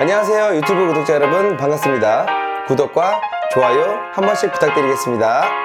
안녕하세요 유튜브 구독자 여러분. 반갑습니다. 구독과 좋아요 한 번씩 부탁드리겠습니다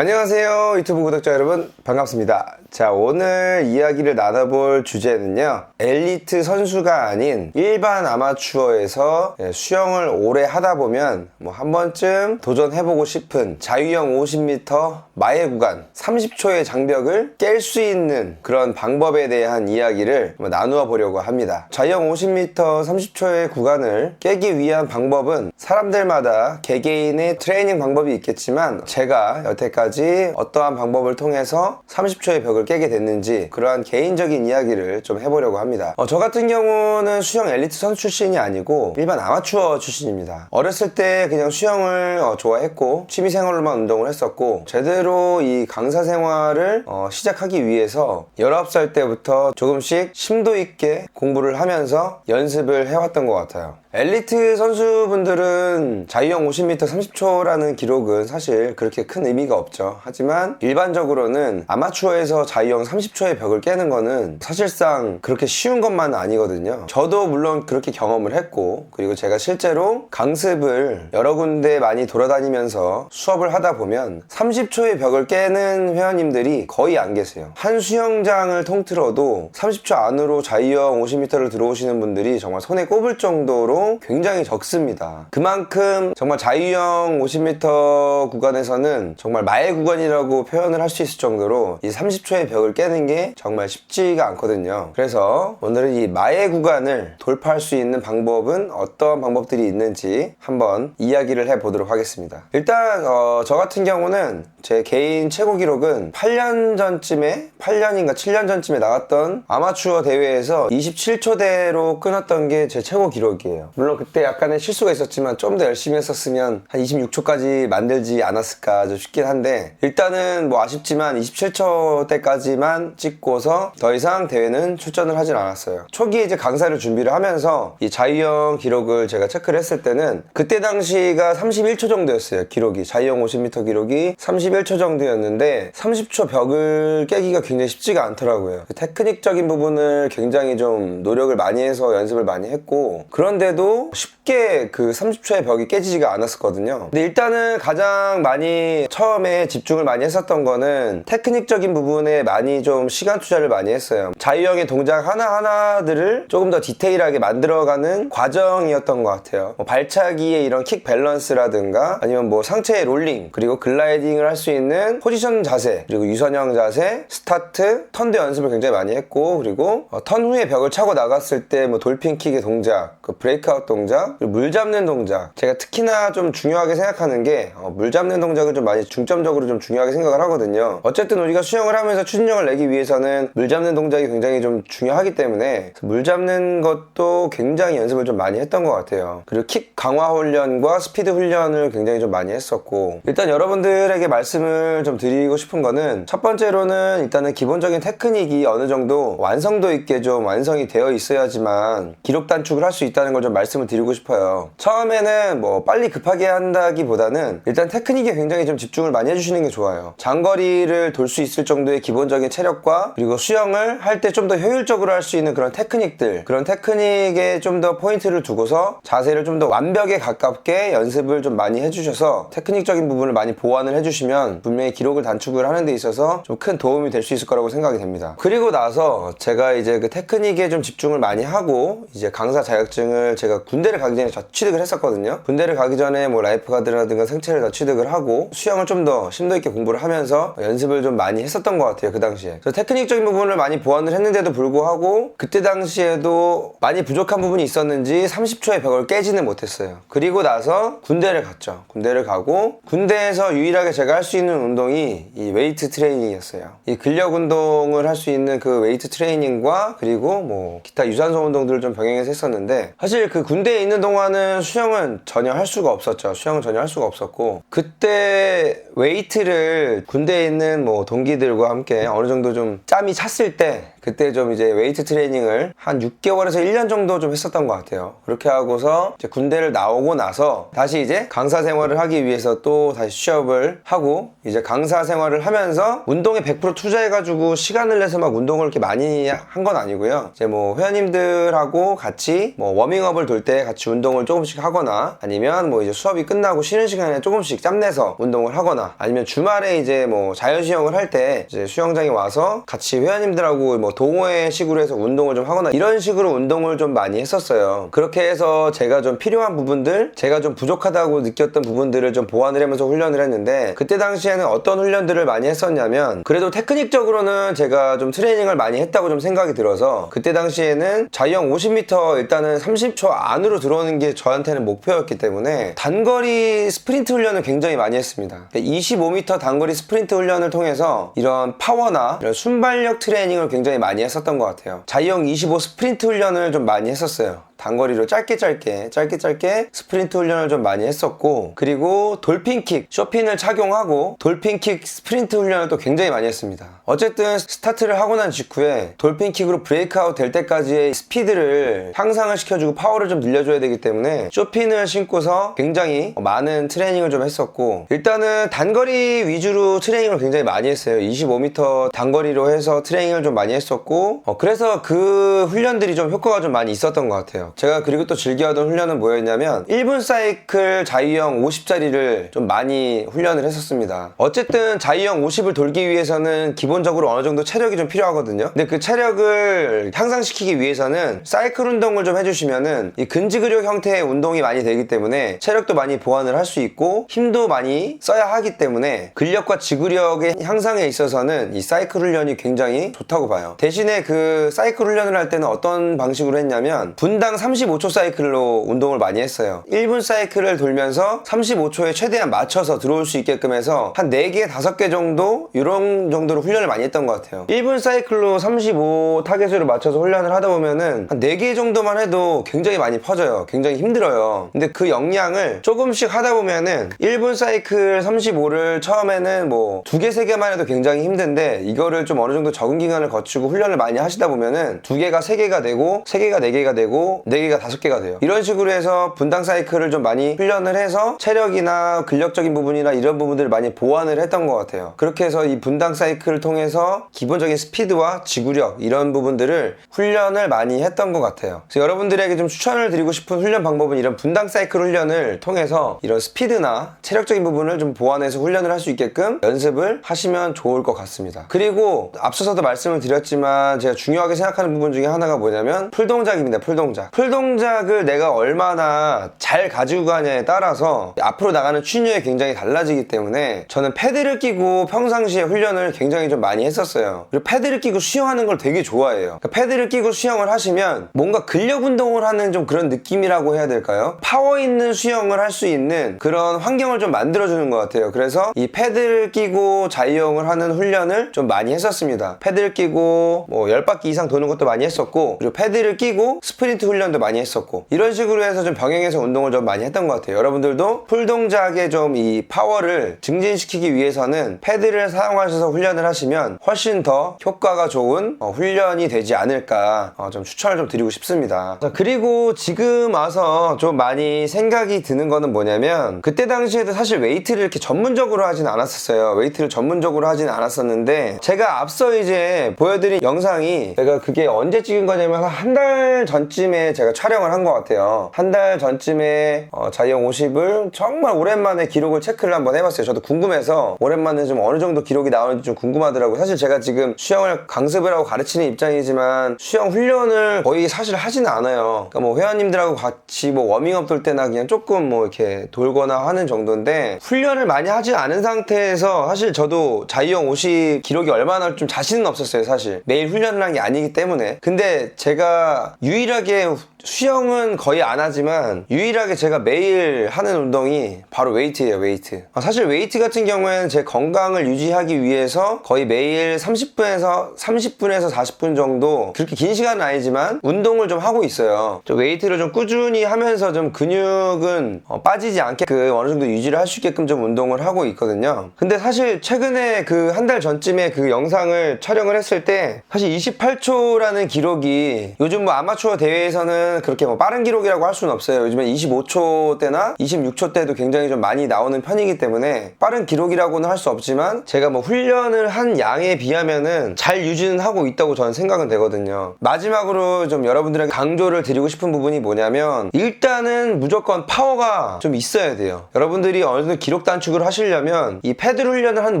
안녕하세요 유튜브 구독자 여러분. 반갑습니다 자 오늘 이야기를 나눠볼 주제는요 엘리트 선수가 아닌 일반 아마추어에서 예, 수영을 오래 하다 보면 뭐 한 번쯤 도전해보고 싶은 자유형 50m 마의 구간 30초의 장벽을 깰 수 있는 그런 방법에 대한 이야기를 나누어 보려고 합니다. 자유형 50m 30초의 구간을 깨기 위한 방법은 사람들마다 개개인의 트레이닝 방법이 있겠지만 제가 여태까지 어떠한 방법을 통해서 30초의 벽을 깨게 됐는지 그러한 개인적인 이야기를 좀 해보려고 합니다. 어, 저 같은 경우는 수영 엘리트 선수 출신이 아니고 일반 아마추어 출신입니다. 어렸을 때 그냥 수영을 어, 좋아했고 취미생활로만 운동을 했었고 제대로 이 강사 생활을 어, 시작하기 위해서 19살 때부터 조금씩 심도 있게 공부를 하면서 연습을 해왔던 것 같아요. 엘리트 선수분들은 자유형 50m 30초라는 기록은 사실 그렇게 큰 의미가 없죠. 하지만 일반적으로는 아마추어에서 자유형 30초의 벽을 깨는 거는 사실상 그렇게 쉬운 것만은 아니거든요. 저도 물론 그렇게 경험을 했고, 그리고 제가 실제로 강습을 여러 군데 많이 돌아다니면서 수업을 하다 보면 30초의 벽을 깨는 회원님들이 거의 안 계세요. 한 수영장을 통틀어도 30초 안으로 자유형 50m를 들어오시는 분들이 정말 손에 꼽을 정도로 굉장히 적습니다. 그만큼 정말 자유형 50m 구간에서는 정말 마의 구간이라고 표현을 할 수 있을 정도로 이 30초의 벽을 깨는 게 정말 쉽지가 않거든요. 그래서 오늘은 이 마의 구간을 돌파할 수 있는 방법은 어떤 방법들이 있는지 한번 이야기를 해보도록 하겠습니다. 일단 어, 저 같은 경우는 제 개인 최고 기록은 8년 전쯤에 8년인가 7년 전쯤에 나갔던 아마추어 대회에서 27초대로 끊었던 게 제 최고 기록이에요. 물론 그때 약간의 실수가 있었지만 좀 더 열심히 했었으면 한 26초까지 만들지 않았을까 좀 싶긴 한데 일단은 뭐 아쉽지만 27초 때까지만 찍고서 더 이상 대회는 출전을 하진 않았어요. 초기에 이제 강사를 준비를 하면서 이 자유형 기록을 제가 체크를 했을 때는 그때 당시가 31초 정도였어요. 기록이 자유형 50m 기록이 31초 정도였는데 30초 벽을 깨기가 굉장히 쉽지가 않더라고요. 그 테크닉적인 부분을 굉장히 좀 노력을 많이 해서 연습을 많이 했고 그런데도 쉽게 그 30초의 벽이 깨지지가 않았었거든요. 근데 일단은 가장 많이 처음에 집중을 많이 했었던 거는 테크닉적인 부분에 많이 좀 시간 투자를 많이 했어요. 자유형의 동작 하나하나들을 조금 더 디테일하게 만들어가는 과정이었던 것 같아요. 뭐 발차기의 이런 킥 밸런스라든가 아니면 뭐 상체의 롤링 그리고 글라이딩을 할 수 있는 포지션 자세 그리고 유선형 자세 스타트 턴대 연습을 굉장히 많이 했고 그리고 어, 턴 후에 벽을 차고 나갔을 때 뭐 돌핀킥의 동작 그 브레이크 아웃 동작 물 잡는 동작. 제가 특히나 좀 중요하게 생각하는 게 어, 물 잡는 동작을 좀 많이 중점적으로 좀 중요하게 생각을 하거든요. 어쨌든 우리가 수영을 하면서 추진력을 내기 위해서는 물 잡는 동작이 굉장히 좀 중요하기 때문에 물 잡는 것도 굉장히 연습을 좀 많이 했던 것 같아요. 그리고 킥 강화 훈련과 스피드 훈련을 굉장히 좀 많이 했었고 일단 여러분들에게 말씀을 좀 드리고 싶은 거는 첫 번째로는 일단은 기본적인 테크닉이 어느 정도 완성도 있게 좀 완성이 되어 있어야지만 기록 단축을 할 수 있다는 걸좀 말씀을 드리고 싶어요. 처음에는 뭐 빨리 급하게 한다기보다는 일단 테크닉에 굉장히 좀 집중을 많이 해주시는 게 좋아요. 장거리를 돌 수 있을 정도의 기본적인 체력과 그리고 수영을 할 때 좀 더 효율적으로 할 수 있는 그런 테크닉들 그런 테크닉에 좀 더 포인트를 두고서 자세를 좀 더 완벽에 가깝게 연습을 좀 많이 해주셔서 테크닉적인 부분을 많이 보완을 해주시면 분명히 기록을 단축을 하는 데 있어서 좀 큰 도움이 될 수 있을 거라고 생각이 됩니다. 그리고 나서 제가 이제 그 테크닉에 좀 집중을 많이 하고 이제 강사 자격증을 제가 제가 군대를 가기 전에 저 취득을 했었거든요. 군대를 가기 전에 뭐 라이프 가드라든가 생체를 다 취득을 하고 수영을 좀 더 심도 있게 공부를 하면서 연습을 좀 많이 했었던 것 같아요. 그 당시에. 그래서 테크닉적인 부분을 많이 보완을 했는데도 불구하고 그때 당시에도 많이 부족한 부분이 있었는지 30초의 벽을 깨지는 못했어요. 그리고 나서 군대를 갔죠. 군대를 가고 군대에서 유일하게 제가 할 수 있는 운동이 이 웨이트 트레이닝이었어요. 이 근력 운동을 할 수 있는 그 웨이트 트레이닝과 그리고 뭐 기타 유산소 운동들을 좀 병행해서 했었는데 사실 그 군대에 있는 동안은 수영은 전혀 할 수가 없었죠. 수영은 전혀 할 수가 없었고 그때 웨이트를 군대에 있는 뭐 동기들과 함께 어느 정도 좀 짬이 찼을 때 그때 좀 이제 웨이트 트레이닝을 한 6개월에서 1년 정도 좀 했었던 것 같아요. 그렇게 하고서 이제 군대를 나오고 나서 다시 이제 강사 생활을 하기 위해서 또 다시 취업을 하고 이제 강사 생활을 하면서 운동에 100% 투자해가지고 시간을 내서 막 운동을 이렇게 많이 한 건 아니고요. 이제 뭐 회원님들하고 같이 뭐 워밍업을 돌 때 같이 운동을 조금씩 하거나 아니면 뭐 이제 수업이 끝나고 쉬는 시간에 조금씩 짬내서 운동을 하거나 아니면 주말에 이제 뭐 자유수영을 할 때 이제 수영장에 와서 같이 회원님들하고 뭐 동호회 식으로 해서 운동을 좀 하거나 이런 식으로 운동을 좀 많이 했었어요. 그렇게 해서 제가 좀 필요한 부분들, 제가 좀 부족하다고 느꼈던 부분들을 좀 보완을 하면서 훈련을 했는데 그때 당시에는 어떤 훈련들을 많이 했었냐면 그래도 테크닉적으로는 제가 좀 트레이닝을 많이 했다고 좀 생각이 들어서 그때 당시에는 자유형 50m 일단은 30초 안으로 들어오는 게 저한테는 목표였기 때문에 단거리 스프린트 훈련을 굉장히 많이 했습니다. 25m 단거리 스프린트 훈련을 통해서 이런 파워나 이런 순발력 트레이닝을 굉장히 많이 했었던 것 같아요. 자유형 25 스프린트 훈련을 좀 많이 했었어요. 단거리로 짧게 짧게 짧게 짧게 스프린트 훈련을 좀 많이 했었고 그리고 돌핀킥 쇼핀을 착용하고 돌핀킥 스프린트 훈련을 또 굉장히 많이 했습니다. 어쨌든 스타트를 하고 난 직후에 돌핀킥으로 브레이크아웃 될 때까지의 스피드를 향상을 시켜주고 파워를 좀 늘려줘야 되기 때문에 쇼핀을 신고서 굉장히 많은 트레이닝을 좀 했었고 일단은 단거리 위주로 트레이닝을 굉장히 많이 했어요. 25m 단거리로 해서 트레이닝을 좀 많이 했었고 어, 그래서 그 훈련들이 좀 효과가 좀 많이 있었던 것 같아요 제가 그리고 또 즐겨하던 훈련은 뭐였냐면 1분 사이클 자유형 50짜리를 좀 많이 훈련을 했었습니다. 어쨌든 자유형 50을 돌기 위해서는 기본적으로 어느 정도 체력이 좀 필요하거든요. 근데 그 체력을 향상시키기 위해서는 사이클 운동을 좀 해주시면은 이 근지근력 형태의 운동이 많이 되기 때문에 체력도 많이 보완을 할 수 있고 힘도 많이 써야 하기 때문에 근력과 지구력의 향상에 있어서는 이 사이클 훈련이 굉장히 좋다고 봐요. 대신에 그 사이클 훈련을 할 때는 어떤 방식으로 했냐면 분당 35초 사이클로 운동을 많이 했어요. 1분 사이클을 돌면서 35초에 최대한 맞춰서 들어올 수 있게끔 해서 한 4개, 5개 정도 이런 정도로 훈련을 많이 했던 것 같아요. 1분 사이클로 35 타겟으로 맞춰서 훈련을 하다 보면은 한 4개 정도만 해도 굉장히 많이 퍼져요. 굉장히 힘들어요. 근데 그 역량을 조금씩 하다 보면은 1분 사이클 35를 처음에는 뭐 2개, 3개만 해도 굉장히 힘든데 이거를 좀 어느 정도 적응 기간을 거치고 훈련을 많이 하시다 보면은 2개가 3개가 되고 3개가 4개가 되고 4개가 5개가 돼요. 이런 식으로 해서 분당 사이클을 좀 많이 훈련을 해서 체력이나 근력적인 부분이나 이런 부분들을 많이 보완을 했던 것 같아요. 그렇게 해서 이 분당 사이클을 통해서 기본적인 스피드와 지구력 이런 부분들을 훈련을 많이 했던 것 같아요. 그래서 여러분들에게 좀 추천을 드리고 싶은 훈련 방법은 이런 분당 사이클 훈련을 통해서 이런 스피드나 체력적인 부분을 좀 보완해서 훈련을 할 수 있게끔 연습을 하시면 좋을 것 같습니다. 그리고 앞서서도 말씀을 드렸지만 제가 중요하게 생각하는 부분 중에 하나가 뭐냐면 풀 동작입니다. 풀 동작. 풀 동작을 내가 얼마나 잘 가지고 가냐에 따라서 앞으로 나가는 추진력이 굉장히 달라지기 때문에 저는 패드를 끼고 평상시에 훈련을 굉장히 좀 많이 했었어요. 그리고 패드를 끼고 수영하는 걸 되게 좋아해요. 그러니까 패드를 끼고 수영을 하시면 뭔가 근력 운동을 하는 좀 그런 느낌이라고 해야 될까요? 파워 있는 수영을 할 수 있는 그런 환경을 좀 만들어주는 것 같아요. 그래서 이 패드를 끼고 자유형을 하는 훈련을 좀 많이 했었습니다. 패드를 끼고 뭐 10바퀴 이상 도는 것도 많이 했었고 그리고 패드를 끼고 스프린트 훈련 도 많이 했었고 이런 식으로 해서 좀 병행해서 운동을 좀 많이 했던 것 같아요. 여러분들도 풀 동작의 좀 이 파워를 증진시키기 위해서는 패드를 사용하셔서 훈련을 하시면 훨씬 더 효과가 좋은 어, 훈련이 되지 않을까 어, 좀 추천을 좀 드리고 싶습니다. 자, 그리고 지금 와서 좀 많이 생각이 드는 거는 뭐냐면 그때 당시에도 사실 웨이트를 이렇게 전문적으로 하진 않았었어요. 웨이트를 전문적으로 하진 않았었는데 제가 앞서 이제 보여드린 영상이 제가 그게 언제 찍은 거냐면 한 달 전쯤에 제가 촬영을 한 것 같아요. 한 달 전쯤에 어, 자이형 50을 정말 오랜만에 기록을 체크를 한번 해봤어요. 저도 궁금해서 오랜만에 좀 어느 정도 기록이 나오는지 좀 궁금하더라고요. 사실 제가 지금 수영을 강습을 하고 가르치는 입장이지만 수영 훈련을 거의 사실 하지는 않아요. 그러니까 뭐 회원님들하고 같이 뭐 워밍업 돌 때나 그냥 조금 뭐 이렇게 돌거나 하는 정도인데 훈련을 많이 하지 않은 상태에서 사실 저도 자이형 50 기록이 얼마나 좀 자신은 없었어요, 사실. 매일 훈련을 한 게 아니기 때문에. 근데 제가 유일하게 수영은 거의 안 하지만 유일하게 제가 매일 하는 운동이 바로 웨이트예요 웨이트. 아, 사실 웨이트 같은 경우에는 제 건강을 유지하기 위해서 거의 매일 30분에서 30분에서 40분 정도 그렇게 긴 시간은 아니지만 운동을 좀 하고 있어요. 좀 웨이트를 좀 꾸준히 하면서 좀 근육은 어, 빠지지 않게끔 어느 정도 유지를 할 수 있게끔 좀 운동을 하고 있거든요. 근데 사실 최근에 그 한 달 전쯤에 그 영상을 촬영을 했을 때 사실 28초라는 기록이 요즘 뭐 아마추어 대회에서는 그렇게 뭐 빠른 기록이라고 할 수는 없어요. 요즘에 25초 때나 26초 때도 굉장히 좀 많이 나오는 편이기 때문에 빠른 기록이라고는 할 수 없지만 제가 뭐 훈련을 한 양에 비하면은 잘 유지는 하고 있다고 저는 생각은 되거든요. 마지막으로 좀 여러분들에게 강조를 드리고 싶은 부분이 뭐냐면 일단은 무조건 파워가 좀 있어야 돼요. 여러분들이 어느 정도 기록 단축을 하시려면 이 패들 훈련을 하는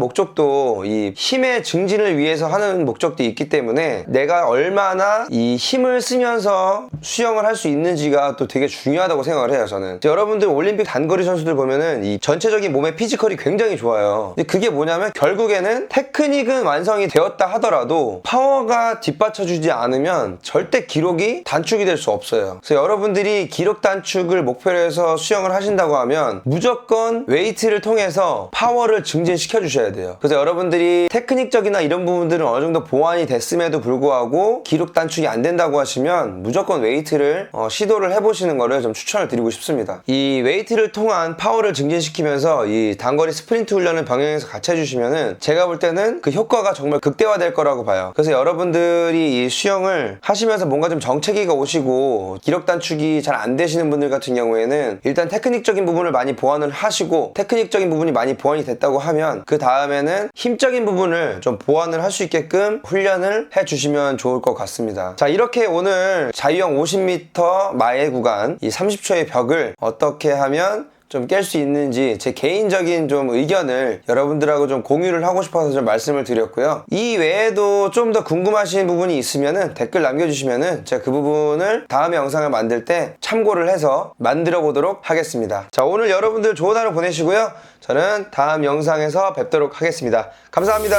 목적도 이 힘의 증진을 위해서 하는 목적도 있기 때문에 내가 얼마나 이 힘을 쓰면서 수영을 할 수 있는지가 또 되게 중요하다고 생각을 해요 저는. 여러분들 올림픽 단거리 선수들 보면은 이 전체적인 몸의 피지컬이 굉장히 좋아요. 근데 그게 뭐냐면 결국에는 테크닉은 완성이 되었다 하더라도 파워가 뒷받쳐주지 않으면 절대 기록이 단축이 될 수 없어요. 그래서 여러분들이 기록 단축을 목표로 해서 수영을 하신다고 하면 무조건 웨이트를 통해서 파워를 증진시켜 주셔야 돼요. 그래서 여러분들이 테크닉적이나 이런 부분들은 어느 정도 보완이 됐음에도 불구하고 기록 단축이 안 된다고 하시면 무조건 웨이트 를 어, 시도를 해보시는 거를 좀 추천을 드리고 싶습니다. 이 웨이트를 통한 파워를 증진시키면서 이 단거리 스프린트 훈련을 병행해서 같이 해주시면은 제가 볼 때는 그 효과가 정말 극대화될 거라고 봐요. 그래서 여러분들이 이 수영을 하시면서 뭔가 좀 정체기가 오시고 기록 단축이 잘 안 되시는 분들 같은 경우에는 일단 테크닉적인 부분을 많이 보완을 하시고 테크닉적인 부분이 많이 보완이 됐다고 하면 그 다음에는 힘적인 부분을 좀 보완을 할 수 있게끔 훈련을 해주시면 좋을 것 같습니다. 자 이렇게 오늘 자유형 50m 마일 구간 이 30초의 벽을 어떻게 하면 좀 깰 수 있는지 제 개인적인 좀 의견을 여러분들하고 좀 공유를 하고 싶어서 좀 말씀을 드렸고요. 이 외에도 좀 더 궁금하신 부분이 있으면은 댓글 남겨주시면은 제가 그 부분을 다음에 영상을 만들 때 참고를 해서 만들어 보도록 하겠습니다. 자, 오늘 여러분들 좋은 하루 보내시고요. 저는 다음 영상에서 뵙도록 하겠습니다. 감사합니다.